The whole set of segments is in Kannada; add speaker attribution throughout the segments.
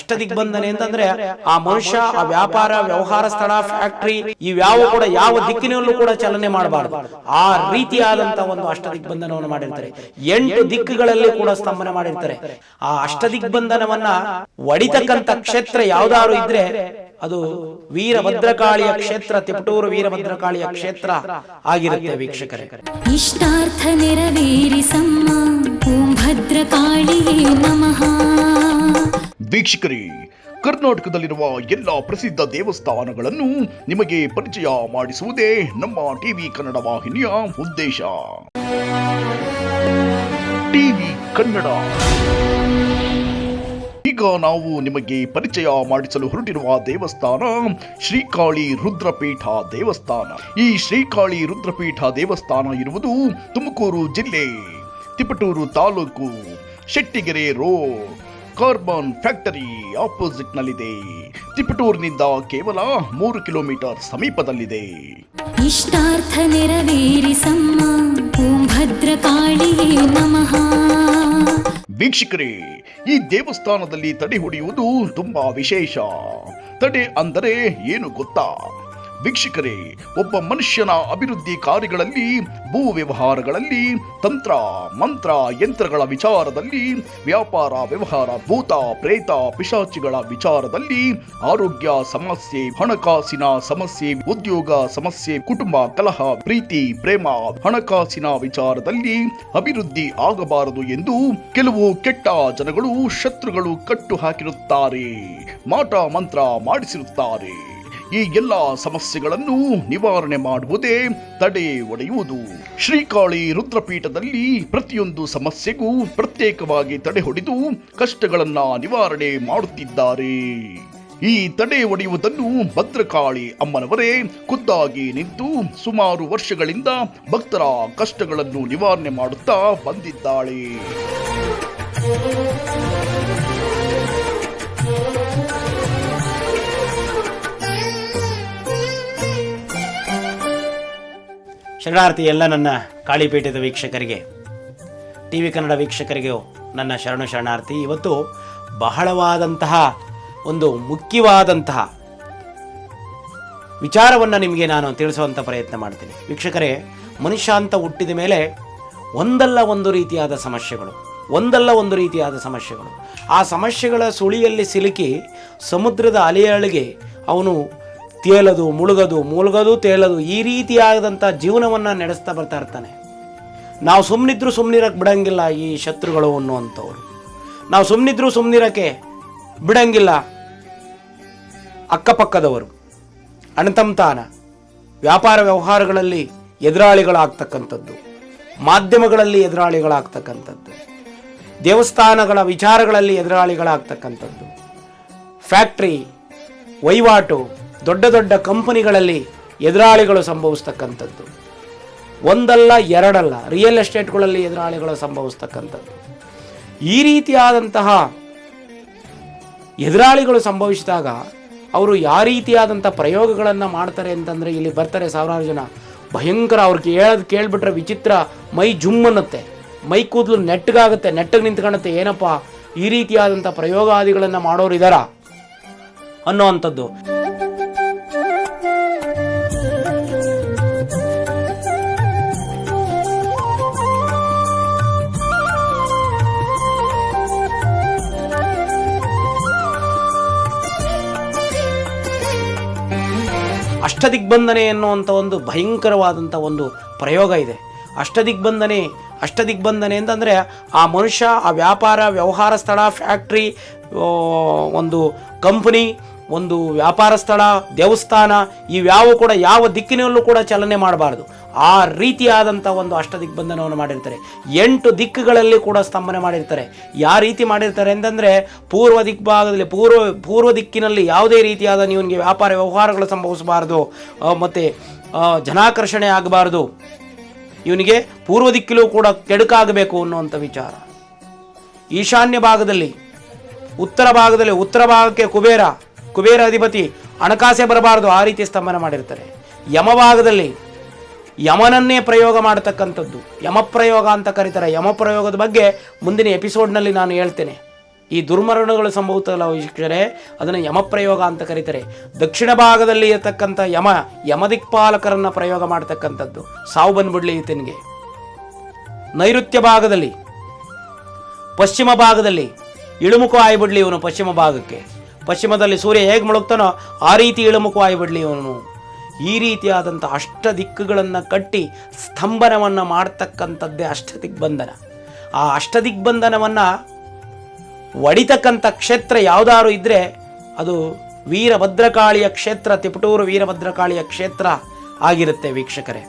Speaker 1: ಅಷ್ಟದಿಗ್ಬಂಧನೆ ಅಂತಂದ್ರೆ ಆ ಮನುಷ್ಯ ಆ ವ್ಯಾಪಾರ ವ್ಯವಹಾರ ಸ್ಥಳ ಫ್ಯಾಕ್ಟರಿ ಇವ್ಯಾವ ಕೂಡ ಯಾವ ದಿಕ್ಕಿನಲ್ಲೂ ಕೂಡ ಚಲನೆ ಮಾಡಬಾರದು. ಆ ರೀತಿಯಾದಂತ ಒಂದು ಅಷ್ಟದಿಗ್ಬಂಧನವನ್ನು ಮಾಡಿರ್ತಾರೆ. ಎಂಟು ದಿಕ್ಕುಗಳಲ್ಲಿ ಕೂಡ ಸ್ತಂಭನ ಮಾಡಿರ್ತಾರೆ. ಆ ಅಷ್ಟದಿಗ್ಬಂಧನವನ್ನ ಒಡಿತಕ್ಕಂತ ಕ್ಷೇತ್ರ ಯಾವ್ದಾದ್ರು ಇದ್ರೆ ಅದು ವೀರಭದ್ರಕಾಳಿಯ ಕ್ಷೇತ್ರ ತಿಪಟೂರು ವೀರಭದ್ರಕಾಳಿಯ ಕ್ಷೇತ್ರ ಆಗಿರುತ್ತೆ ವೀಕ್ಷಕರೇ.
Speaker 2: ಇಷ್ಟಾರ್ಥ ನೆರವೇರಿಸಮ್ಮ ನಮಃ.
Speaker 3: ವೀಕ್ಷಕರೇ ಕರ್ನಾಟಕದಲ್ಲಿರುವ ಎಲ್ಲ ಪ್ರಸಿದ್ಧ ದೇವಸ್ಥಾನಗಳನ್ನು ನಿಮಗೆ ಪರಿಚಯ ಮಾಡಿಸುವುದೇ ನಮ್ಮ ಟಿವಿ ಕನ್ನಡ ವಾಹಿನಿಯ ಉದ್ದೇಶ. ಟಿವಿ ಕನ್ನಡ. ಈಗ ನಾವು ನಿಮಗೆ ಪರಿಚಯ ಮಾಡಿಸಲು ಹೊರಟಿರುವ ದೇವಸ್ಥಾನ ಶ್ರೀಕಾಳಿ ರುದ್ರಪೀಠ ದೇವಸ್ಥಾನ. ಈ ಶ್ರೀಕಾಳಿ ರುದ್ರಪೀಠ ದೇವಸ್ಥಾನ ಇರುವುದು ತುಮಕೂರು ಜಿಲ್ಲೆ Tiptur taluk Shettigere road. Carbon factory opposite ನಲ್ಲಿದೆ ತಿಪಟೂರಿನಿಂದ ಕೇವಲ ಮೂರು ಕಿಲೋಮೀಟರ್ ಸಮೀಪದಲ್ಲಿದೆ.
Speaker 2: ಇಷ್ಟಾರ್ಥ ನೆರವೇರಿಸಮ್ಮ. ಓಂ ಭದ್ರಕಾಳಿಯೇ ನಮಃ.
Speaker 3: ವೀಕ್ಷಕರೇ ಈ ದೇವಸ್ಥಾನದಲ್ಲಿ ತಡೆ ಹೊಡೆಯುವುದು ತುಂಬಾ ವಿಶೇಷ. ತಡೆ ಅಂದರೆ ಏನು ಗೊತ್ತಾ? ವೀಕ್ಷಕರೇ, ಒಬ್ಬ ಮನುಷ್ಯನ ಅಭಿವೃದ್ಧಿ ಕಾರ್ಯಗಳಲ್ಲಿ ಭೂ ವ್ಯವಹಾರಗಳಲ್ಲಿ, ತಂತ್ರ, ಮಂತ್ರ, ಯಂತ್ರಗಳ ವಿಚಾರದಲ್ಲಿ, ವ್ಯಾಪಾರ ವ್ಯವಹಾರ, ಭೂತ, ಪ್ರೇತ, ಪಿಶಾಚಿಗಳ ವಿಚಾರದಲ್ಲಿ, ಆರೋಗ್ಯ ಸಮಸ್ಯೆ, ಹಣಕಾಸಿನ ಸಮಸ್ಯೆ, ಉದ್ಯೋಗ ಸಮಸ್ಯೆ, ಕುಟುಂಬ, ಕಲಹ, ಪ್ರೀತಿ, ಪ್ರೇಮ, ಹಣಕಾಸಿನ ವಿಚಾರದಲ್ಲಿ ಅಭಿವೃದ್ಧಿ ಆಗಬಾರದು ಎಂದು ಕೆಲವು ಕೆಟ್ಟ ಜನಗಳು, ಶತ್ರುಗಳು ಕಟ್ಟು ಹಾಕಿರುತ್ತಾರೆ, ಮಾಟ ಮಂತ್ರ ಮಾಡಿಸಿರುತ್ತಾರೆ. ಈ ಎಲ್ಲ ಸಮಸ್ಯೆಗಳನ್ನು ನಿವಾರಣೆ ಮಾಡುವುದೇ ತಡೆ ಒಡೆಯುವುದು. ಶ್ರೀಕಾಳಿ ರುದ್ರಪೀಠದಲ್ಲಿ ಪ್ರತಿಯೊಂದು ಸಮಸ್ಯೆಗೂ ಪ್ರತ್ಯೇಕವಾಗಿ ತಡೆ ಹೊಡೆದು ಕಷ್ಟಗಳನ್ನ ನಿವಾರಣೆ ಮಾಡುತ್ತಿದ್ದಾರೆ. ಈ ತಡೆ ಒಡೆಯುವುದನ್ನು ಭದ್ರಕಾಳಿ ಅಮ್ಮನವರೇ ಖುದ್ದಾಗಿ ನಿಂತು ಸುಮಾರು ವರ್ಷಗಳಿಂದ ಭಕ್ತರ ಕಷ್ಟಗಳನ್ನು ನಿವಾರಣೆ ಮಾಡುತ್ತಾ ಬಂದಿದ್ದಾಳೆ.
Speaker 1: ಶರಣಾರ್ಥಿ ಎಲ್ಲ ನನ್ನ ಕಾಳಿಪೀಠದ ವೀಕ್ಷಕರಿಗೆ ಟಿ ವಿ ಕನ್ನಡ ವೀಕ್ಷಕರಿಗೆ ನನ್ನ ಶರಣು ಶರಣಾರ್ಥಿ, ಇವತ್ತು ಬಹಳವಾದಂತಹ ಒಂದು ಮುಖ್ಯವಾದಂತಹ ವಿಚಾರವನ್ನು ನಿಮಗೆ ನಾನು ತಿಳಿಸುವಂಥ ಪ್ರಯತ್ನ ಮಾಡ್ತೀನಿ. ವೀಕ್ಷಕರೇ ಮನುಷ್ಯ ಅಂತ ಹುಟ್ಟಿದ ಮೇಲೆ ಒಂದಲ್ಲ ಒಂದು ರೀತಿಯಾದ ಸಮಸ್ಯೆಗಳು, ಒಂದಲ್ಲ ಒಂದು ರೀತಿಯಾದ ಸಮಸ್ಯೆಗಳು. ಆ ಸಮಸ್ಯೆಗಳ ಸುಳಿಯಲ್ಲಿ ಸಿಲುಕಿ ಸಮುದ್ರದ ಅಲೆಯಳಿಗೆ ಅವನು ತೇಲದು, ಮುಳುಗದು ಮುಳುಗದು, ತೇಲದು ಈ ರೀತಿಯಾದಂಥ ಜೀವನವನ್ನು ನಡೆಸ್ತಾ ಬರ್ತಾ ಇರ್ತಾನೆ. ನಾವು ಸುಮ್ಮನಿದ್ರು ಸುಮ್ಮನಿರಕ್ಕೆ ಬಿಡಂಗಿಲ್ಲ ಈ ಶತ್ರುಗಳು ಅನ್ನುವಂಥವ್ರು. ನಾವು ಸುಮ್ಮನಿದ್ರು ಸುಮ್ಮನಿರಕ್ಕೆ ಬಿಡಂಗಿಲ್ಲ ಅಕ್ಕಪಕ್ಕದವರು. ಅಣತಂತಾನ ವ್ಯಾಪಾರ ವ್ಯವಹಾರಗಳಲ್ಲಿ ಎದುರಾಳಿಗಳಾಗ್ತಕ್ಕಂಥದ್ದು. ಮಾಧ್ಯಮಗಳಲ್ಲಿ ಎದುರಾಳಿಗಳಾಗ್ತಕ್ಕಂಥದ್ದು. ದೇವಸ್ಥಾನಗಳ ವಿಚಾರಗಳಲ್ಲಿ ಎದುರಾಳಿಗಳಾಗ್ತಕ್ಕಂಥದ್ದು. ಫ್ಯಾಕ್ಟ್ರಿ, ವಹಿವಾಟು ದೊಡ್ಡ ದೊಡ್ಡ ಕಂಪನಿಗಳಲ್ಲಿ ಎದುರಾಳಿಗಳು ಸಂಭವಿಸ್ತಕ್ಕಂಥದ್ದು. ಒಂದಲ್ಲ ಎರಡಲ್ಲ ರಿಯಲ್ ಎಸ್ಟೇಟ್ಗಳಲ್ಲಿ ಎದುರಾಳಿಗಳು ಸಂಭವಿಸ್ತಕ್ಕಂಥದ್ದು. ಈ ರೀತಿಯಾದಂತಹ ಎದುರಾಳಿಗಳು ಸಂಭವಿಸಿದಾಗ ಅವರು ಯಾವ ರೀತಿಯಾದಂಥ ಪ್ರಯೋಗಗಳನ್ನು ಮಾಡ್ತಾರೆ ಅಂತಂದರೆ ಇಲ್ಲಿ ಬರ್ತಾರೆ ಸಾವಿರಾರು ಜನ. ಭಯಂಕರ ಅವ್ರಿಗೆ ಹೇಳೋದು ಕೇಳಿಬಿಟ್ರೆ ವಿಚಿತ್ರ ಮೈ ಜುಮ್ ಅನ್ನುತ್ತೆ. ಮೈ ಕೂದಲು ನೆಟ್ಟಗಾಗುತ್ತೆ ನೆಟ್ಟಗೆ ನಿಂತ್ಕೊಳ್ಳುತ್ತೆ ಏನಪ್ಪ, ಈ ರೀತಿಯಾದಂಥ ಪ್ರಯೋಗಾದಿಗಳನ್ನು ಮಾಡೋರು ಇದ್ದಾರಾ ಅನ್ನೋವಂಥದ್ದು ಅಷ್ಟದಿಗ್ಬಂಧನೆ ಎನ್ನುವಂಥ ಒಂದು ಭಯಂಕರವಾದಂಥ ಒಂದು ಪ್ರಯೋಗ ಇದೆ. ಅಷ್ಟದಿಗ್ಬಂಧನೆ ಅಷ್ಟದಿಗ್ಬಂಧನೆ ಅಂತಂದರೆ ಆ ಮನುಷ್ಯ, ಆ ವ್ಯಾಪಾರ, ವ್ಯವಹಾರ ಸ್ಥಳ, ಫ್ಯಾಕ್ಟ್ರಿ ಒಂದು ಕಂಪನಿ, ಒಂದು ವ್ಯಾಪಾರ ಸ್ಥಳ, ದೇವಸ್ಥಾನ, ಇವ್ಯಾವ ಕೂಡ ಯಾವ ದಿಕ್ಕಿನಲ್ಲೂ ಕೂಡ ಚಲನೆ ಮಾಡಬಾರ್ದು. ಆ ರೀತಿಯಾದಂಥ ಒಂದು ಅಷ್ಟ ದಿಗ್ಬಂಧನವನ್ನು ಮಾಡಿರ್ತಾರೆ. ಎಂಟು ದಿಕ್ಕುಗಳಲ್ಲಿ ಕೂಡ ಸ್ತಂಭನೆ ಮಾಡಿರ್ತಾರೆ. ಯಾವ ರೀತಿ ಮಾಡಿರ್ತಾರೆ ಅಂತಂದರೆ ಪೂರ್ವ ದಿಗ್ಭಾಗದಲ್ಲಿ ಪೂರ್ವ ಪೂರ್ವ ದಿಕ್ಕಿನಲ್ಲಿ ಯಾವುದೇ ರೀತಿಯಾದ ನೀವನಿಗೆ ವ್ಯಾಪಾರ ವ್ಯವಹಾರಗಳು ಸಂಭವಿಸಬಾರ್ದು ಮತ್ತು ಮತ್ತೆ ಜನಾಕರ್ಷಣೆ ಆಗಬಾರ್ದು. ಇವನಿಗೆ ಪೂರ್ವ ದಿಕ್ಕಿಲೂ ಕೂಡ ಕೆಡುಕಾಗಬೇಕು ಅನ್ನುವಂಥ ವಿಚಾರ. ಈಶಾನ್ಯ ಭಾಗದಲ್ಲಿ, ಉತ್ತರ ಭಾಗದಲ್ಲಿ, ಉತ್ತರ ಭಾಗಕ್ಕೆ ಕುಬೇರ ಕುಬೇರ ಅಧಿಪತಿ ಹಣಕಾಸೆ ಬರಬಾರದು, ಆ ರೀತಿ ಸ್ತಂಭನ ಮಾಡಿರ್ತಾರೆ. ಯಮ ಭಾಗದಲ್ಲಿ ಯಮನನ್ನೇ ಪ್ರಯೋಗ ಮಾಡತಕ್ಕಂಥದ್ದು. ಯಮಪ್ರಯೋಗ ಅಂತ ಕರೀತಾರೆ. ಯಮಪ್ರಯೋಗದ ಬಗ್ಗೆ ಮುಂದಿನ ಎಪಿಸೋಡ್ನಲ್ಲಿ ನಾನು ಹೇಳ್ತೇನೆ. ಈ ದುರ್ಮರಣಗಳು ಸಂಭವಿಸಲ್ಲ ವೀಕ್ಷಕರೇ, ಅದನ್ನು ಯಮಪ್ರಯೋಗ ಅಂತ ಕರೀತಾರೆ. ದಕ್ಷಿಣ ಭಾಗದಲ್ಲಿ ಇರತಕ್ಕಂಥ ಯಮ, ಯಮದಿಕ್ಪಾಲಕರನ್ನು ಪ್ರಯೋಗ ಮಾಡ್ತಕ್ಕಂಥದ್ದು. ಸಾವು ಬಂದ್ಬಿಡ್ಲಿ ಈತನಿಗೆ. ನೈಋತ್ಯ ಭಾಗದಲ್ಲಿ, ಪಶ್ಚಿಮ ಭಾಗದಲ್ಲಿ ಇಳುಮುಖ ಆಯ್ಬಿಡ್ಲಿ ಇವನು ಪಶ್ಚಿಮ ಭಾಗಕ್ಕೆ. ಪಶ್ಚಿಮದಲ್ಲಿ ಸೂರ್ಯ ಹೇಗೆ ಮುಳುಗ್ತಾನೋ ಆ ರೀತಿ ಇಳುಮುಖ ಆಯ್ಬಿಡ್ಲಿ ಇವನು. ಈ ರೀತಿಯಾದಂಥ ಅಷ್ಟ ದಿಕ್ಕುಗಳನ್ನು ಕಟ್ಟಿ ಸ್ತಂಭನವನ್ನು ಮಾಡ್ತಕ್ಕಂಥದ್ದೇ ಅಷ್ಟದಿಗ್ಬಂಧನ. ಆ ಅಷ್ಟದಿಗ್ಬಂಧನವನ್ನು ಒಡಿತಕ್ಕಂಥ ಕ್ಷೇತ್ರ ಯಾವುದಾದ್ರು ಇದ್ದರೆ ಅದು ವೀರಭದ್ರಕಾಳಿಯ ಕ್ಷೇತ್ರ, ತಿಪಟೂರು ವೀರಭದ್ರಕಾಳಿಯ ಕ್ಷೇತ್ರ ಆಗಿರುತ್ತೆ ವೀಕ್ಷಕರೇ.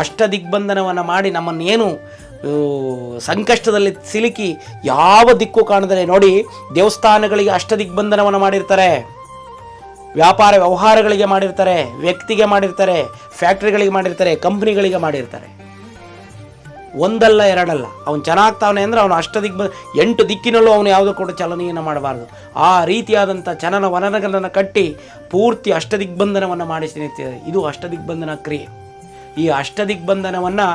Speaker 1: ಅಷ್ಟದಿಗ್ಬಂಧನವನ್ನು ಮಾಡಿ ನಮ್ಮನ್ನೇನು ಸಂಕಷ್ಟದಲ್ಲಿ ಸಿಲುಕಿ ಯಾವ ದಿಕ್ಕು ಕಾಣದರೆ ನೋಡಿ, ದೇವಸ್ಥಾನಗಳಿಗೆ ಅಷ್ಟದಿಗ್ಬಂಧನವನ್ನು ಮಾಡಿರ್ತಾರೆ. ವ್ಯಾಪಾರ ವ್ಯವಹಾರಗಳಿಗೆ ಮಾಡಿರ್ತಾರೆ, ವ್ಯಕ್ತಿಗೆ ಮಾಡಿರ್ತಾರೆ, ಫ್ಯಾಕ್ಟ್ರಿಗಳಿಗೆ ಮಾಡಿರ್ತಾರೆ, ಕಂಪ್ನಿಗಳಿಗೆ ಮಾಡಿರ್ತಾರೆ. ಒಂದಲ್ಲ ಎರಡಲ್ಲ. ಅವನು ಚೆನ್ನಾಗ್ತಾವನೆ ಅಂದರೆ ಅವನು ಅಷ್ಟದಿಗ್ಬ, ಎಂಟು ದಿಕ್ಕಿನಲ್ಲೂ ಅವನು ಯಾವುದೋ ಕೂಡ ಚಲನೆಯನ್ನು ಮಾಡಬಾರ್ದು. ಆ ರೀತಿಯಾದಂಥ ಚಲನ ವನನಗಳನ್ನು ಕಟ್ಟಿ ಪೂರ್ತಿ ಅಷ್ಟದಿಗ್ಬಂಧನವನ್ನು ಮಾಡಿಸಿ ಇದು ಇದು ಅಷ್ಟದಿಗ್ಬಂಧನ ಕ್ರಿಯೆ. ಈ ಅಷ್ಟದಿಗ್ಬಂಧನವನ್ನು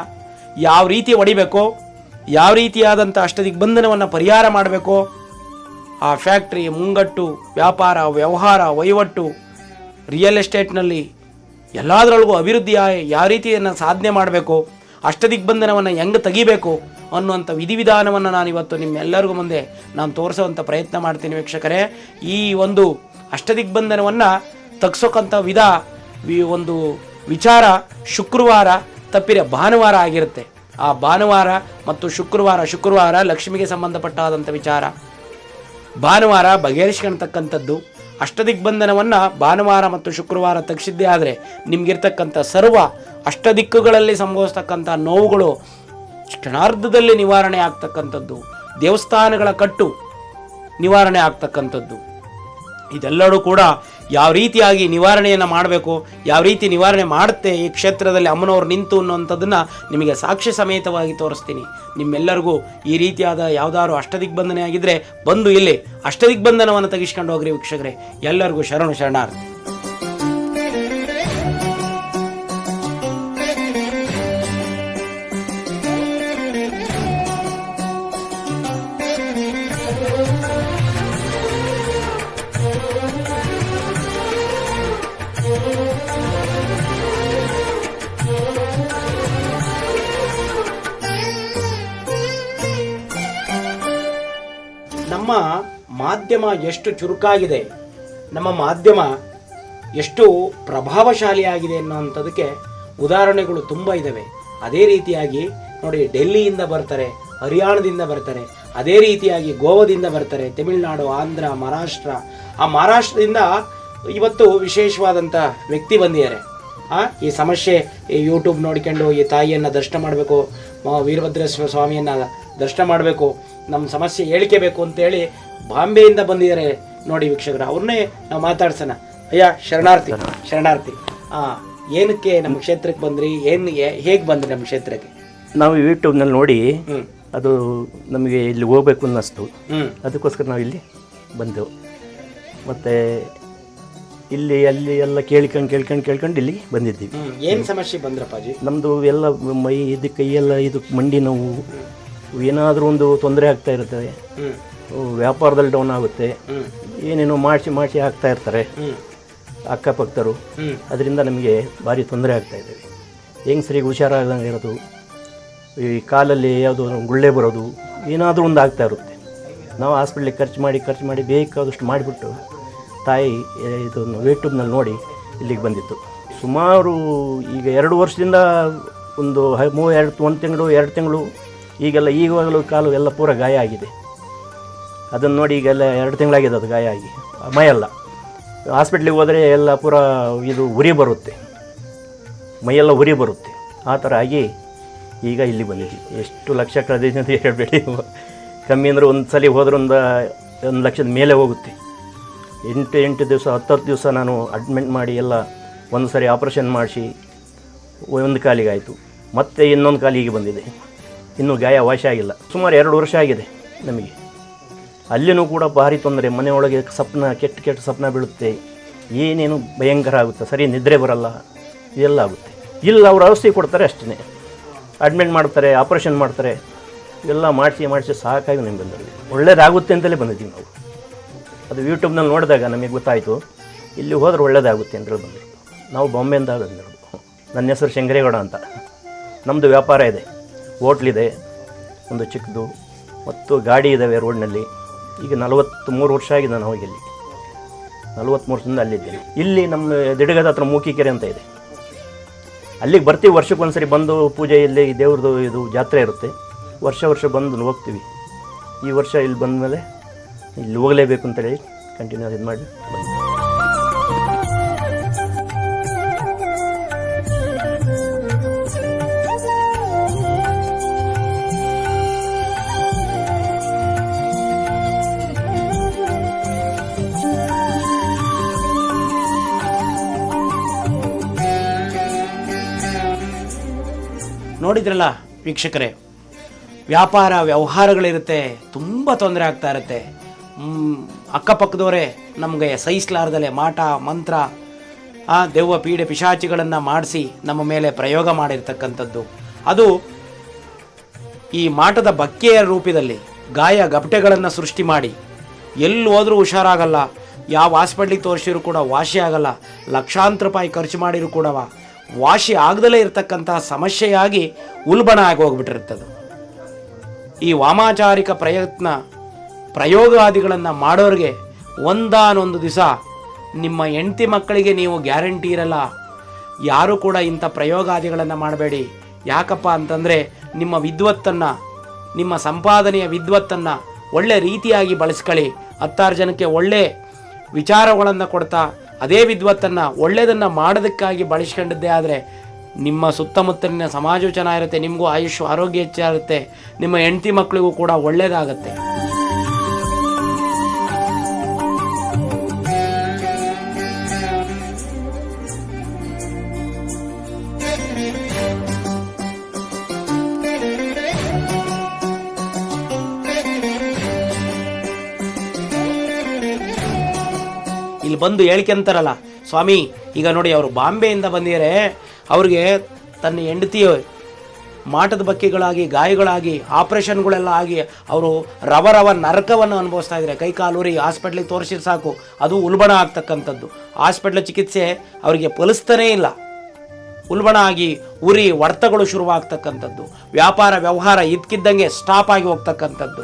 Speaker 1: ಯಾವ ರೀತಿ ಹೊಡಿಬೇಕು ಯಾವ ರೀತಿಯಾದಂಥ ಅಷ್ಟದಿಗ್ಬಂಧನವನ್ನು ಪರಿಹಾರ ಮಾಡಬೇಕು, ಆ ಫ್ಯಾಕ್ಟ್ರಿ ಮುಂಗಟ್ಟು, ವ್ಯಾಪಾರ, ವ್ಯವಹಾರ ವಹಿವಟ್ಟು ರಿಯಲ್ ಎಸ್ಟೇಟ್ನಲ್ಲಿ ಎಲ್ಲದರೊಳಗೂ ಅಭಿವೃದ್ಧಿ ಯಾವ ರೀತಿಯನ್ನು ಸಾಧನೆ ಮಾಡಬೇಕು, ಅಷ್ಟದಿಗ್ಬಂಧನವನ್ನು ಹೆಂಗೆ ತೆಗಿಬೇಕು ಅನ್ನುವಂಥ ವಿಧಿವಿಧಾನವನ್ನು ನಾನು ಇವತ್ತು ನಿಮ್ಮೆಲ್ಲರಿಗೂ ಮುಂದೆ ನಾನು ತೋರಿಸುವಂಥ ಪ್ರಯತ್ನ ಮಾಡ್ತೀನಿ ವೀಕ್ಷಕರೇ. ಈ ಒಂದು ಅಷ್ಟದಿಗ್ಬಂಧನವನ್ನು ತಗ್ಸೋಕ್ಕಂಥ ವಿಧ, ಈ ಒಂದು ವಿಚಾರ ಶುಕ್ರವಾರ ತಪ್ಪಿರ ಭಾನುವಾರ ಆಗಿರುತ್ತೆ. ಆ ಭಾನುವಾರ ಮತ್ತು ಶುಕ್ರವಾರ ಶುಕ್ರವಾರ ಲಕ್ಷ್ಮಿಗೆ ಸಂಬಂಧಪಟ್ಟಾದಂಥ ವಿಚಾರ. ಭಾನುವಾರ ಬಗೆಹರಿಸ್ಕೊಳ್ತಕ್ಕಂಥದ್ದು ಅಷ್ಟದಿಗ್ಬಂಧನವನ್ನು ಭಾನುವಾರ ಮತ್ತು ಶುಕ್ರವಾರ ತಗ್ಸಿದ್ದೇ ಆದರೆ ನಿಮಗಿರ್ತಕ್ಕಂಥ ಸರ್ವ ಅಷ್ಟದಿಕ್ಕುಗಳಲ್ಲಿ ಸಂಭವಿಸ್ತಕ್ಕಂಥ ನೋವುಗಳು ಕ್ಷಣಾರ್ಧದಲ್ಲಿ ನಿವಾರಣೆ ಆಗ್ತಕ್ಕಂಥದ್ದು. ದೇವಸ್ಥಾನಗಳ ಕಟ್ಟು ನಿವಾರಣೆ ಆಗ್ತಕ್ಕಂಥದ್ದು. ಇದೆಲ್ಲರೂ ಕೂಡ ಯಾವ ರೀತಿಯಾಗಿ ನಿವಾರಣೆಯನ್ನು ಮಾಡಬೇಕು, ಯಾವ ರೀತಿ ನಿವಾರಣೆ ಮಾಡುತ್ತೆ ಈ ಕ್ಷೇತ್ರದಲ್ಲಿ ಅಮ್ಮನವ್ರು ನಿಂತು ಅನ್ನುವಂಥದ್ದನ್ನು ನಿಮಗೆ ಸಾಕ್ಷ್ಯ ಸಮೇತವಾಗಿ ತೋರಿಸ್ತೀನಿ. ನಿಮ್ಮೆಲ್ಲರಿಗೂ ಈ ರೀತಿಯಾದ ಯಾವುದಾದ್ರು ಅಷ್ಟದಿಗ್ಬಂಧನೆ ಆಗಿದ್ದರೆ ಬಂದು ಇಲ್ಲಿ ಅಷ್ಟದಿಗ್ಬಂಧನವನ್ನು ತೆಗೆಸ್ಕೊಂಡು ಹೋಗ್ರಿ ವೀಕ್ಷಕರೇ. ಎಲ್ಲರಿಗೂ ಶರಣು ಶರಣಾರ್ಥಿ. ಮಾಧ್ಯಮ ಎಷ್ಟು ಚುರುಕಾಗಿದೆ, ನಮ್ಮ ಮಾಧ್ಯಮ ಎಷ್ಟು ಪ್ರಭಾವಶಾಲಿಯಾಗಿದೆ ಅನ್ನೋವಂಥದಕ್ಕೆ ಉದಾಹರಣೆಗಳು ತುಂಬ ಇದ್ದಾವೆ ಅದೇ ರೀತಿಯಾಗಿ ನೋಡಿ, ಡೆಲ್ಲಿಯಿಂದ ಬರ್ತಾರೆ, ಹರಿಯಾಣದಿಂದ ಬರ್ತಾರೆ, ಅದೇ ರೀತಿಯಾಗಿ ಗೋವಾದಿಂದ ಬರ್ತಾರೆ, ತಮಿಳುನಾಡು, ಆಂಧ್ರ, ಮಹಾರಾಷ್ಟ್ರ. ಆ ಮಹಾರಾಷ್ಟ್ರದಿಂದ ಇವತ್ತು ವಿಶೇಷವಾದಂಥ ವ್ಯಕ್ತಿ ಬಂದಿದ್ದಾರೆ. ಆ, ಈ ಸಮಸ್ಯೆ ಈ ಯೂಟ್ಯೂಬ್ ನೋಡ್ಕೊಂಡು ಈ ತಾಯಿಯನ್ನು ದರ್ಶನ ಮಾಡಬೇಕು ವೀರಭದ್ರೇಶ್ವರ ಸ್ವಾಮಿಯನ್ನು ದರ್ಶನ ಮಾಡಬೇಕು, ನಮ್ಮ ಸಮಸ್ಯೆ ಹೇಳಿಕೆ ಬೇಕು ಅಂತೇಳಿ ಬಾಂಬೆಯಿಂದ ಬಂದಿದ್ದಾರೆ ನೋಡಿ ವೀಕ್ಷಕರು ಅವ್ರನ್ನೇ ನಾವು ಮಾತಾಡ್ಸೋಣ. ಅಯ್ಯ ಶರಣಾರ್ಥಿ ಶರಣಾರ್ಥಿ. ಆ ಏನಕ್ಕೆ ನಮ್ಮ ಕ್ಷೇತ್ರಕ್ಕೆ ಬಂದ್ರಿ? ಏನು ಹೇಗೆ ಬಂದ್ರಿ ನಮ್ಮ ಕ್ಷೇತ್ರಕ್ಕೆ?
Speaker 4: ನಾವು ಯೂಟ್ಯೂಬ್ನಲ್ಲಿ ನೋಡಿ ಅದು ನಮಗೆ ಇಲ್ಲಿ ಹೋಗ್ಬೇಕು ಅನ್ನಿಸ್ತು. ಅದಕ್ಕೋಸ್ಕರ ನಾವು ಇಲ್ಲಿ ಬಂದೆವು. ಮತ್ತು ಇಲ್ಲಿ ಅಲ್ಲಿ ಎಲ್ಲ ಕೇಳ್ಕೊಂಡು ಕೇಳ್ಕೊಂಡು ಕೇಳ್ಕೊಂಡು ಇಲ್ಲಿ ಬಂದಿದ್ದೀವಿ.
Speaker 1: ಏನು ಸಮಸ್ಯೆ ಬಂದ್ರಪ್ಪಾಜಿ
Speaker 4: ನಮ್ಮದು ಎಲ್ಲ ಮೈ ಇದು ಕೈಯೆಲ್ಲ ಇದು ಮಂಡಿ ನೋವು. ಏನಾದರೂ ಒಂದು ತೊಂದರೆ ಆಗ್ತಾ ಇರ್ತದೆ. ವ್ಯಾಪಾರದಲ್ಲಿ ಡೌನ್ ಆಗುತ್ತೆ. ಏನೇನೋ ಮಾಡಿಸಿ ಮಾಡಿಸಿ ಹಾಕ್ತಾ ಇರ್ತಾರೆ.
Speaker 1: ಅಕ್ಕಪಕ್ಕದರು
Speaker 4: ಅಕ್ಕಪಕ್ಕರು ಅದರಿಂದ ನಮಗೆ ಭಾರಿ ತೊಂದರೆ ಆಗ್ತಾ ಇದೆ. ಹೆಂಗಸ್ರಿಗೆ ಹುಷಾರಾಗದಂಗೆ ಇರೋದು? ಈ ಕಾಲಲ್ಲಿ ಯಾವುದೋ ಗುಳ್ಳೆ ಬರೋದು ಏನಾದರೂ ಒಂದು ಆಗ್ತಾ ಇರುತ್ತೆ. ನಾವು ಹಾಸ್ಪಿಟ್ಲಿಗೆ ಖರ್ಚು ಮಾಡಿ ಖರ್ಚು ಮಾಡಿ ಬೇಕಾದಷ್ಟು ಮಾಡಿಬಿಟ್ಟು ತಾಯಿ ಇದನ್ನು ಯೂಟ್ಯೂಬ್ನಲ್ಲಿ ನೋಡಿ ಇಲ್ಲಿಗೆ ಬಂದಿತ್ತು. ಸುಮಾರು ಈಗ ಎರಡು ವರ್ಷದಿಂದ ಒಂದು ಹ ಮೂ ಎರಡು ಒಂದು ತಿಂಗಳು ಎರಡು ತಿಂಗಳು ಈಗೆಲ್ಲ ಈಗಾಗಲೂ ಕಾಲು ಎಲ್ಲ ಪೂರ ಗಾಯ ಆಗಿದೆ. ಅದನ್ನು ನೋಡಿ ಈಗೆಲ್ಲ ಎರಡು ತಿಂಗಳಾಗಿದೆ ಅದು ಗಾಯ ಆಗಿ. ಮೈಯೆಲ್ಲ ಹಾಸ್ಪಿಟ್ಲಿಗೆ ಹೋದರೆ ಎಲ್ಲ ಪೂರ ಇದು ಉರಿ ಬರುತ್ತೆ. ಮೈಯೆಲ್ಲ ಉರಿ ಬರುತ್ತೆ. ಆ ಥರ ಆಗಿ ಈಗ ಇಲ್ಲಿ ಬಂದಿದ್ದೀವಿ ಎಷ್ಟು ಲಕ್ಷ ಕಳೆದಿದೆ ಅಂತ ಹೇಳಬೇಡಿ. ಕಮ್ಮಿ ಅಂದರೆ ಒಂದು ಸಲ ಹೋದ್ರೆ ಒಂದು ಲಕ್ಷದ ಮೇಲೆ ಹೋಗುತ್ತೆ. ಎಂಟು ಎಂಟು ದಿವಸ ಹತ್ತು ಹತ್ತು ದಿವಸ ನಾನು ಅಡ್ಮಿಂಟ್ ಮಾಡಿ ಎಲ್ಲ ಒಂದು ಸರಿ ಆಪ್ರೇಷನ್ ಮಾಡಿಸಿ ಒಂದು ಕಾಲಿಗೆ ಆಯಿತು. ಮತ್ತೆ ಇನ್ನೊಂದು ಕಾಲಿಗೆ ಬಂದಿದೆ. ಇನ್ನೂ ಗಾಯ ವಾಶ ಆಗಿಲ್ಲ. ಸುಮಾರು ಎರಡು ವರ್ಷ ಆಗಿದೆ ನಮಗೆ. ಅಲ್ಲಿನೂ ಕೂಡ ಭಾರಿ ತೊಂದರೆ. ಮನೆಯೊಳಗೆ ಸಪ್ನ ಕೆಟ್ಟ ಕೆಟ್ಟ ಸಪ್ನ ಬೀಳುತ್ತೆ. ಏನೇನು ಭಯಂಕರ ಆಗುತ್ತೆ? ಸರಿ, ನಿದ್ರೆ ಬರಲ್ಲ. ಇದೆಲ್ಲ ಆಗುತ್ತೆ. ಇಲ್ಲ, ಅವರು ಔಷಧಿ ಕೊಡ್ತಾರೆ ಅಷ್ಟೇ ಅಡ್ಮಿಟ್ ಮಾಡ್ತಾರೆ ಆಪ್ರೇಷನ್ ಮಾಡ್ತಾರೆ. ಎಲ್ಲ ಮಾಡಿಸಿ ಮಾಡಿಸಿ ಸಾಕಾಗಿ ನಮ್ಗೆ ಬಂದಿದ್ದೀವಿ ಒಳ್ಳೇದಾಗುತ್ತೆ ಅಂತಲೇ ಬಂದಿದ್ದೀವಿ ನಾವು. ಅದು ಯೂಟ್ಯೂಬ್ನಲ್ಲಿ ನೋಡಿದಾಗ ನಮಗೆ ಗೊತ್ತಾಯಿತು. ಇಲ್ಲಿ ಹೋದ್ರೆ ಒಳ್ಳೇದಾಗುತ್ತೆ ಅಂತೇಳಿ ಬಂದಿದ್ದು. ನಾವು ಬಾಂಬೆಯಿಂದ ಬಂದಿರೋದು. ನನ್ನ ಹೆಸರು ಶಂಕರೇಗೌಡ ಅಂತ. ನಮ್ಮದು ವ್ಯಾಪಾರ ಇದೆ. ಹೋಟ್ಲಿದೆ ಒಂದು ಚಿಕ್ಕದು. ಮತ್ತು ಗಾಡಿ ಇದ್ದಾವೆ ರೋಡ್ನಲ್ಲಿ. ಈಗ ನಲವತ್ತು ಮೂರು ವರ್ಷ ಆಗಿದೆ ನಾನು ಹೋಗಿ ಅಲ್ಲಿ. ನಲವತ್ತ್ಮೂರು ವರ್ಷದಿಂದ ಅಲ್ಲಿದ್ದೇನೆ ಇಲ್ಲಿ ನಮ್ಮ ದಿಡಗದ ಹತ್ರ ಮೂಕಿಕೆರೆ ಅಂತ ಇದೆ. ಅಲ್ಲಿಗೆ ಬರ್ತೀವಿ, ವರ್ಷಕ್ಕೊಂದ್ಸರಿ ಬಂದು ಪೂಜೆ ಇಲ್ಲಿ ದೇವ್ರದ್ದು ಇದು ಜಾತ್ರೆ ಇರುತ್ತೆ. ವರ್ಷ ವರ್ಷ ಬಂದು ಹೋಗ್ತೀವಿ. ಈ ವರ್ಷ ಇಲ್ಲಿ ಬಂದ ಮೇಲೆ ಇಲ್ಲಿ ಹೋಗಲೇಬೇಕು ಅಂತೇಳಿ ಕಂಟಿನ್ಯೂ ಇದು ಮಾಡಿ ಬಂದ್ವಿ.
Speaker 1: ನೋಡಿದ್ರಲ್ಲ ವೀಕ್ಷಕರೇ, ವ್ಯಾಪಾರ ವ್ಯವಹಾರಗಳಿರುತ್ತೆ, ತುಂಬ ತೊಂದರೆ ಆಗ್ತಾ ಇರುತ್ತೆ. ಅಕ್ಕಪಕ್ಕದವರೇ, ನಮಗೆ ಸಹಿಸಲಾರ್ದಲೆ ಮಾಟ, ಮಂತ್ರ, ಆ, ದೆವ್ವ ಪೀಡೆ ಪಿಶಾಚಿಗಳನ್ನು ಮಾಡಿಸಿ ನಮ್ಮ ಮೇಲೆ ಪ್ರಯೋಗ ಮಾಡಿರ್ತಕ್ಕಂಥದ್ದು. ಅದು ಈ ಮಾಟದ ಬಕ್ಕೆಯ ರೂಪದಲ್ಲಿ ಗಾಯ ಗಪಟೆಗಳನ್ನು ಸೃಷ್ಟಿ ಮಾಡಿ, ಎಲ್ಲಿ ಹೋದರೂ ಹುಷಾರಾಗಲ್ಲ, ಯಾವ ಹಾಸ್ಪಿಟ್ಲಿಗೆ ತೋರಿಸಿದ್ರು ಕೂಡ ವಾಸಿ ಆಗಲ್ಲ, ಲಕ್ಷಾಂತರ ರೂಪಾಯಿ ಖರ್ಚು ಮಾಡಿದ್ರು ಕೂಡ ವಾಸಿ ಆಗದಲೇ ಇರತಕ್ಕಂತಹ ಸಮಸ್ಯೆಯಾಗಿ ಉಲ್ಬಣ ಆಗಿ ಹೋಗ್ಬಿಟ್ಟಿರುತ್ತದೆ. ಈ ವಾಮಾಚಾರಿಕ ಪ್ರಯತ್ನ ಪ್ರಯೋಗಾದಿಗಳನ್ನು ಮಾಡೋರಿಗೆ ಒಂದಾನೊಂದು ದಿವಸ ನಿಮ್ಮ ಹೆಂಡತಿ ಮಕ್ಕಳಿಗೆ ನೀವು ಗ್ಯಾರಂಟಿ ಇರಲ್ಲ. ಯಾರೂ ಕೂಡ ಇಂಥ ಪ್ರಯೋಗಾದಿಗಳನ್ನು ಮಾಡಬೇಡಿ. ಯಾಕಪ್ಪ ಅಂತಂದರೆ ನಿಮ್ಮ ವಿದ್ವತ್ತನ್ನು, ನಿಮ್ಮ ಸಂಪಾದನೆಯ ವಿದ್ವತ್ತನ್ನು ಒಳ್ಳೆ ರೀತಿಯಾಗಿ ಬಳಸ್ಕೊಳ್ಳಿ. ಹತ್ತಾರು ಜನಕ್ಕೆ ಒಳ್ಳೆ ವಿಚಾರಗಳನ್ನು ಕೊಡ್ತಾ ಅದೇ ವಿದ್ವತ್ತನ್ನು ಒಳ್ಳೆಯದನ್ನು ಮಾಡೋದಕ್ಕಾಗಿ ಬಳಸ್ಕೊಂಡಿದ್ದೆ ಆದರೆ ನಿಮ್ಮ ಸುತ್ತಮುತ್ತಲಿನ ಸಮಾಜವು ಚೆನ್ನಾಗಿರುತ್ತೆ, ನಿಮಗೂ ಆಯುಷ್, ಆರೋಗ್ಯ ಹೆಚ್ಚಾಗುತ್ತೆ, ನಿಮ್ಮ ಹೆಂಡತಿ ಮಕ್ಕಳಿಗೂ ಕೂಡ ಒಳ್ಳೆಯದಾಗತ್ತೆ ಇಲ್ಲಿ ಬಂದು ಹೇಳ್ಕೊಂತಾರಲ್ಲ ಸ್ವಾಮಿ, ಈಗ ನೋಡಿ ಅವರು ಬಾಂಬೆಯಿಂದ ಬಂದಿದ್ದಾರೆ ಅವ್ರಿಗೆ ತನ್ನ ಹೆಂಡತಿ ಮಾಟದ ಬಕ್ಕಿಗಳಾಗಿ, ಗಾಯಗಳಾಗಿ, ಆಪ್ರೇಷನ್ಗಳೆಲ್ಲ ಆಗಿ ಅವರು ರವ ರವ ನರಕವನ್ನು ಅನುಭವಿಸ್ತಾ ಇದ್ದಾರೆ. ಕೈ ಕಾಲು ಉರಿ, ಹಾಸ್ಪಿಟ್ಲಿಗೆ ತೋರಿಸಿದ್ರೆ ಸಾಕು. ಅದು ಉಲ್ಬಣ ಆಗ್ತಕ್ಕಂಥದ್ದು. ಹಾಸ್ಪಿಟ್ಲ್ ಚಿಕಿತ್ಸೆ ಅವರಿಗೆ ಫಲಿಸ್ತಾನೇ ಇಲ್ಲ. ಉಲ್ಬಣ ಆಗಿ ಉರಿ ಹೊಡೆತಗಳು ಶುರುವಾಗ್ತಕ್ಕಂಥದ್ದು. ವ್ಯಾಪಾರ, ವ್ಯವಹಾರ ಇದ್ಕಿದ್ದಂಗೆ ಸ್ಟಾಪ್ ಆಗಿ ಹೋಗ್ತಕ್ಕಂಥದ್ದು.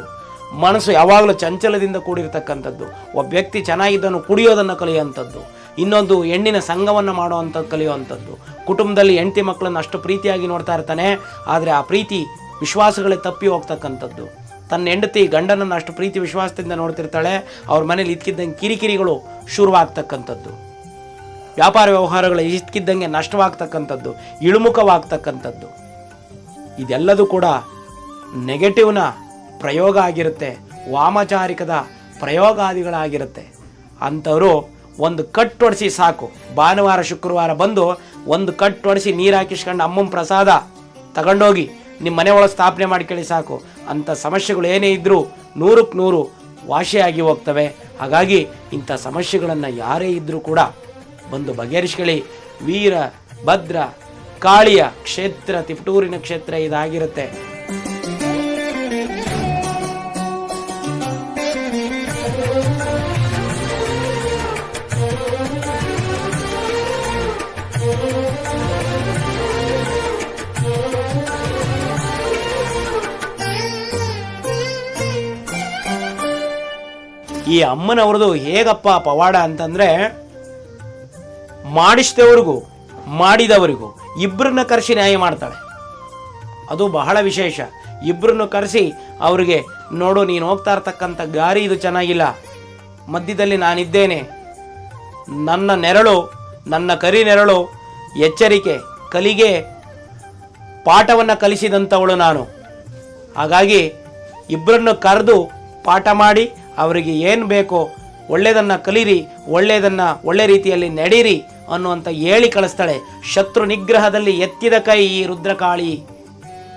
Speaker 1: ಮನಸ್ಸು ಯಾವಾಗಲೂ ಚಂಚಲದಿಂದ ಕೂಡಿರ್ತಕ್ಕಂಥದ್ದು. ಒಬ್ಬ ವ್ಯಕ್ತಿ ಚೆನ್ನಾಗಿದ್ದನ್ನು ಕುಡಿಯೋದನ್ನು ಕಲಿಯುವಂಥದ್ದು. ಇನ್ನೊಂದು ಹೆಣ್ಣಿನ ಸಂಘವನ್ನು ಮಾಡುವಂಥದ್ದು ಕಲಿಯುವಂಥದ್ದು. ಕುಟುಂಬದಲ್ಲಿ ಹೆಂಡತಿ ಮಕ್ಕಳನ್ನು ಅಷ್ಟು ಪ್ರೀತಿಯಾಗಿ ನೋಡ್ತಾ ಇರ್ತಾನೆ, ಆದರೆ ಆ ಪ್ರೀತಿ ವಿಶ್ವಾಸಗಳೇ ತಪ್ಪಿ ಹೋಗ್ತಕ್ಕಂಥದ್ದು. ತನ್ನ ಹೆಂಡತಿ ಗಂಡನನ್ನು ಅಷ್ಟು ಪ್ರೀತಿ ವಿಶ್ವಾಸದಿಂದ ನೋಡ್ತಿರ್ತಾಳೆ, ಅವ್ರ ಮನೇಲಿ ಇದ್ಕಿದ್ದಂಗೆ ಕಿರಿಕಿರಿಗಳು ಶುರುವಾಗ್ತಕ್ಕಂಥದ್ದು. ವ್ಯಾಪಾರ ವ್ಯವಹಾರಗಳು ಇದ್ಕಿದ್ದಂಗೆ ನಷ್ಟವಾಗ್ತಕ್ಕಂಥದ್ದು, ಇಳುಮುಖವಾಗ್ತಕ್ಕಂಥದ್ದು. ಇದೆಲ್ಲದೂ ಕೂಡ ನೆಗೆಟಿವ್ನ ಪ್ರಯೋಗ ಆಗಿರುತ್ತೆ, ವಾಮಚಾರಿಕದ ಪ್ರಯೋಗಾದಿಗಳಾಗಿರುತ್ತೆ. ಅಂಥವರು ಒಂದು ಕಟ್ ಹೊಡೆಸಿ ಸಾಕು. ಭಾನುವಾರ, ಶುಕ್ರವಾರ ಬಂದು ಒಂದು ಕಟ್ ಒಡಿಸಿ ನೀರು ಹಾಕಿಸ್ಕೊಂಡು ಅಮ್ಮನ ಪ್ರಸಾದ ತಗೊಂಡೋಗಿ ನಿಮ್ಮ ಮನೆ ಒಳಗೆ ಸ್ಥಾಪನೆ ಮಾಡ್ಕೊಳ್ಳಿ ಸಾಕು. ಅಂಥ ಸಮಸ್ಯೆಗಳು ಏನೇ ಇದ್ದರೂ ನೂರಕ್ಕೆ ನೂರು ವಾಸಿಯಾಗಿ ಹೋಗ್ತವೆ. ಹಾಗಾಗಿ ಇಂಥ ಸಮಸ್ಯೆಗಳನ್ನು ಯಾರೇ ಇದ್ದರೂ ಕೂಡ ಬಂದು ಬಗೆಹರಿಸ್ಕೊಳ್ಳಿ. ವೀರ, ಭದ್ರ, ಕಾಳಿಯ ಕ್ಷೇತ್ರ, ತಿಪಟೂರಿನ ಕ್ಷೇತ್ರ ಇದಾಗಿರುತ್ತೆ. ಈ ಅಮ್ಮನವ್ರದ್ದು ಹೇಗಪ್ಪ ಪವಾಡ ಅಂತಂದ್ರೆ, ಮಾಡಿಸಿದವ್ರಿಗೂ, ಮಾಡಿದವರಿಗೂ ಇಬ್ಬರನ್ನ ಕರೆಸಿ ನ್ಯಾಯ ಮಾಡ್ತಾಳೆ. ಅದು ಬಹಳ ವಿಶೇಷ. ಇಬ್ಬರನ್ನು ಕರೆಸಿ ಅವರಿಗೆ, ನೋಡು, ನೀನು ಹೋಗ್ತಾ ಇರ್ತಕ್ಕಂಥ ಗಾರಿ ಇದು ಚೆನ್ನಾಗಿಲ್ಲ. ಮಧ್ಯದಲ್ಲಿ ನಾನಿದ್ದೇನೆ. ನನ್ನ ನೆರಳು, ನನ್ನ ಕರಿ ನೆರಳು ಎಚ್ಚರಿಕೆ, ಕಲಿಗೆ, ಪಾಠವನ್ನು ಕಲಿಸಿದಂಥವಳು ನಾನು. ಹಾಗಾಗಿ ಇಬ್ಬರನ್ನು ಕರೆದು ಪಾಠ ಮಾಡಿ, ಅವರಿಗೆ ಏನು ಬೇಕೋ ಒಳ್ಳೆಯದನ್ನು ಕಲೀರಿ, ಒಳ್ಳೆಯದನ್ನು ಒಳ್ಳೆ ರೀತಿಯಲ್ಲಿ ನಡೀರಿ ಅನ್ನುವಂಥ ಹೇಳಿ ಕಳಿಸ್ತಾಳೆ. ಶತ್ರು ನಿಗ್ರಹದಲ್ಲಿ ಎತ್ತಿದ ಕೈ ಈ ರುದ್ರಕಾಳಿ.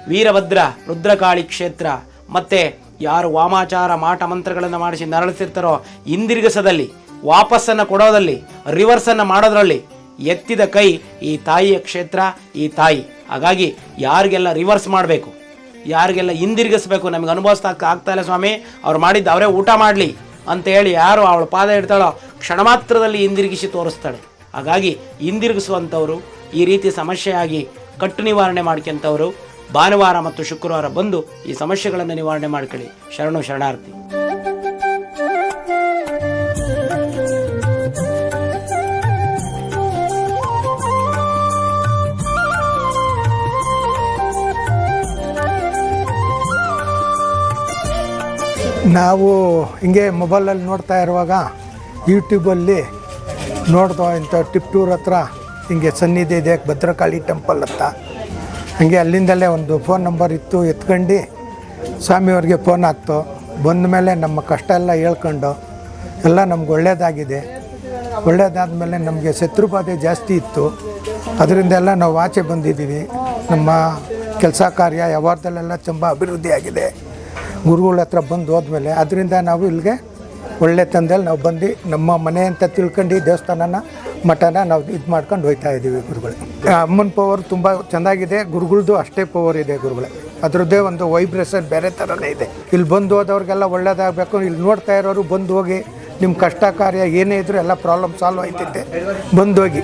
Speaker 1: ವೀರಭದ್ರ, ರುದ್ರಕಾಳಿ ಕ್ಷೇತ್ರ. ಮತ್ತು ಯಾರು ವಾಮಾಚಾರ, ಮಾಟ ಮಂತ್ರಗಳನ್ನು ಮಾಡಿಸಿ ನರಳಿಸಿರ್ತಾರೋ ಹಿಂದಿರುಗಿಸದಲ್ಲಿ ವಾಪಸ್ಸನ್ನು ಕೊಡೋದಲ್ಲಿ ರಿವರ್ಸನ್ನು ಮಾಡೋದ್ರಲ್ಲಿ ಎತ್ತಿದ ಕೈ ಈ ತಾಯಿಯ ಕ್ಷೇತ್ರ, ಈ ತಾಯಿ. ಹಾಗಾಗಿ ಯಾರಿಗೆಲ್ಲ ರಿವರ್ಸ್ ಮಾಡಬೇಕು, ಯಾರಿಗೆಲ್ಲ ಹಿಂದಿರುಗಿಸ್ಬೇಕು ನಮಗೆ ಅನುಭವಿಸ್ತಾ ಆಗ್ತಾ ಇಲ್ಲ ಸ್ವಾಮಿ. ಅವ್ರು ಮಾಡಿದ್ದು ಅವರೇ ಊಟ ಮಾಡಲಿ ಅಂತ ಹೇಳಿ ಯಾರು ಅವಳ ಪಾದ ಇಡ್ತಾಳೋ ಕ್ಷಣ ಮಾತ್ರದಲ್ಲಿ ಹಿಂದಿರುಗಿಸಿ ತೋರಿಸ್ತಾಳೆ. ಹಾಗಾಗಿ ಹಿಂದಿರುಗಿಸುವಂಥವರು ಈ ರೀತಿ ಸಮಸ್ಯೆಯಾಗಿ ಕಟ್ಟು ನಿವಾರಣೆ ಮಾಡ್ಕೊಂಥವ್ರು ಭಾನುವಾರ ಮತ್ತು ಶುಕ್ರವಾರ ಬಂದು ಈ ಸಮಸ್ಯೆಗಳನ್ನು ನಿವಾರಣೆ ಮಾಡ್ಕೊಳ್ಳಿ. ಶರಣು ಶರಣಾರ್ಥಿ.
Speaker 5: ನಾವು ಹಿಂಗೆ ಮೊಬೈಲಲ್ಲಿ ನೋಡ್ತಾ ಇರುವಾಗ ಯೂಟ್ಯೂಬಲ್ಲಿ ನೋಡ್ದೋ ಇಂಥ ಟಿಪ್ಟೂರ್ ಹತ್ರ ಹಿಂಗೆ ಸನ್ನಿಧಿ ಇದೆ, ಭದ್ರಕಾಳಿ ಟೆಂಪಲ್ ಅಂತ ಹಂಗೆ ಅಲ್ಲಿಂದಲೇ ಒಂದು ಫೋನ್ ನಂಬರ್ ಇತ್ತು, ಎತ್ಕೊಂಡು ಸ್ವಾಮಿಯವ್ರಿಗೆ ಫೋನ್ ಹಾಕ್ತು. ಬಂದ ಮೇಲೆ ನಮ್ಮ ಕಷ್ಟ ಎಲ್ಲ ಹೇಳ್ಕೊಂಡು ಎಲ್ಲ ನಮ್ಗೆ ಒಳ್ಳೆಯದಾಗಿದೆ ಮೇಲೆ ನಮಗೆ ಶತ್ರುಬಾಧೆ ಜಾಸ್ತಿ ಇತ್ತು. ಅದರಿಂದ ಎಲ್ಲ ನಾವು ಆಚೆ ಬಂದಿದ್ದೀವಿ. ನಮ್ಮ ಕೆಲಸ ಕಾರ್ಯ ವ್ಯವಹಾರದಲ್ಲೆಲ್ಲ ತುಂಬ ಅಭಿವೃದ್ಧಿ ಆಗಿದೆ ಗುರುಗಳ ಹತ್ರ ಬಂದು ಹೋದ್ಮೇಲೆ ಅದರಿಂದ ನಾವು ಇಲ್ಲಿಗೆ ಒಳ್ಳೆ ತಂದಲ್ಲಿ ನಾವು ಬಂದು ನಮ್ಮ ಮನೆ ಅಂತ ತಿಳ್ಕೊಂಡು ದೇವಸ್ಥಾನನ, ಮಠನ ನಾವು ಇದು ಮಾಡ್ಕೊಂಡು ಹೋಗ್ತಾ ಇದ್ದೀವಿ ಗುರುಗಳು. ಅಮ್ಮನ ಪವರ್ ತುಂಬ ಚೆನ್ನಾಗಿದೆ. ಗುರುಗಳದ್ದು ಅಷ್ಟೇ ಪವರ್ ಇದೆ ಗುರುಗಳೇ. ಅದರದ್ದೇ ಒಂದು ವೈಬ್ರೇಷನ್ ಬೇರೆ ಥರನೇ ಇದೆ. ಇಲ್ಲಿ ಬಂದು ಹೋದವ್ರಿಗೆಲ್ಲ ಒಳ್ಳೇದಾಗಬೇಕು. ಇಲ್ಲಿ ನೋಡ್ತಾ ಇರೋರು ಬಂದು ಹೋಗಿ ನಿಮ್ಮ ಕಷ್ಟ ಕಾರ್ಯ ಏನೇ ಇದ್ರೂ ಎಲ್ಲ ಪ್ರಾಬ್ಲಮ್ ಸಾಲ್ವ್ ಆಯ್ತಿದ್ದೆ ಬಂದು ಹೋಗಿ.